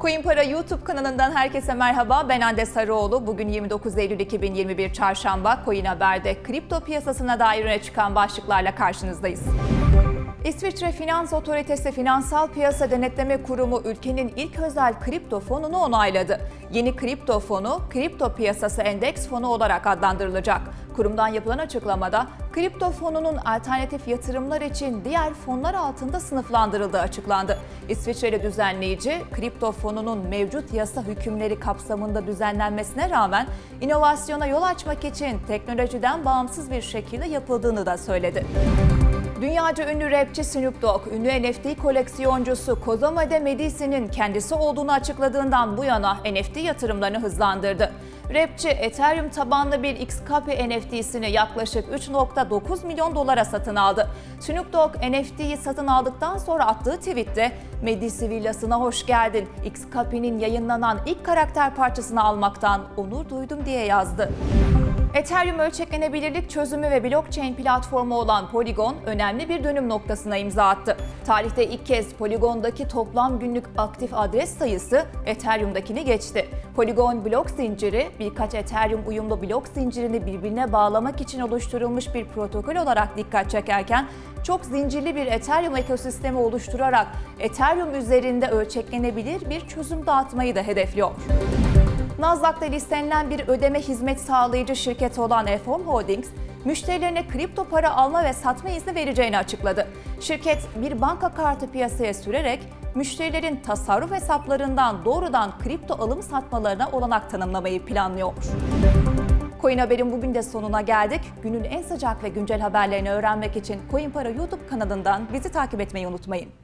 Coin Para YouTube kanalından herkese merhaba. Ben Hande Sarıoğlu. Bugün 29 Eylül 2021 Çarşamba. Coin Haber'de kripto piyasasına dair öne çıkan başlıklarla karşınızdayız. İsviçre Finans Otoritesi Finansal Piyasa Denetleme Kurumu ülkenin ilk özel kripto fonunu onayladı. Yeni kripto fonu, kripto piyasası endeks fonu olarak adlandırılacak. Kurumdan yapılan açıklamada, kripto fonunun alternatif yatırımlar için diğer fonlar altında sınıflandırıldığı açıklandı. İsviçreli düzenleyici, kripto fonunun mevcut yasa hükümleri kapsamında düzenlenmesine rağmen inovasyona yol açmak için teknolojiden bağımsız bir şekilde yapıldığını da söyledi. Dünyaca ünlü rapçi Snoop Dogg, ünlü NFT koleksiyoncusu Kozomade Medici'nin kendisi olduğunu açıkladığından bu yana NFT yatırımlarını hızlandırdı. Rapçi, Ethereum tabanlı bir XKP NFT'sini yaklaşık 3.9 milyon dolara satın aldı. Snoop Dogg NFT'yi satın aldıktan sonra attığı tweette Medici villasına hoş geldin. XKP'nin yayınlanan ilk karakter parçasını almaktan onur duydum diye yazdı. Ethereum ölçeklenebilirlik çözümü ve blockchain platformu olan Polygon önemli bir dönüm noktasına imza attı. Tarihte ilk kez Polygon'daki toplam günlük aktif adres sayısı Ethereum'dakini geçti. Polygon blok zinciri birkaç Ethereum uyumlu blok zincirini birbirine bağlamak için oluşturulmuş bir protokol olarak dikkat çekerken çok zincirli bir Ethereum ekosistemi oluşturarak Ethereum üzerinde ölçeklenebilir bir çözüm dağıtmayı da hedefliyor. Nasdaq'ta listelenen bir ödeme hizmet sağlayıcı şirketi olan Efom Holdings, müşterilerine kripto para alma ve satma izni vereceğini açıkladı. Şirket bir banka kartı piyasaya sürerek müşterilerin tasarruf hesaplarından doğrudan kripto alım satmalarına olanak tanımlamayı planlıyor. Coin Haber'in bugün de sonuna geldik. Günün en sıcak ve güncel haberlerini öğrenmek için Coin Para YouTube kanalından bizi takip etmeyi unutmayın.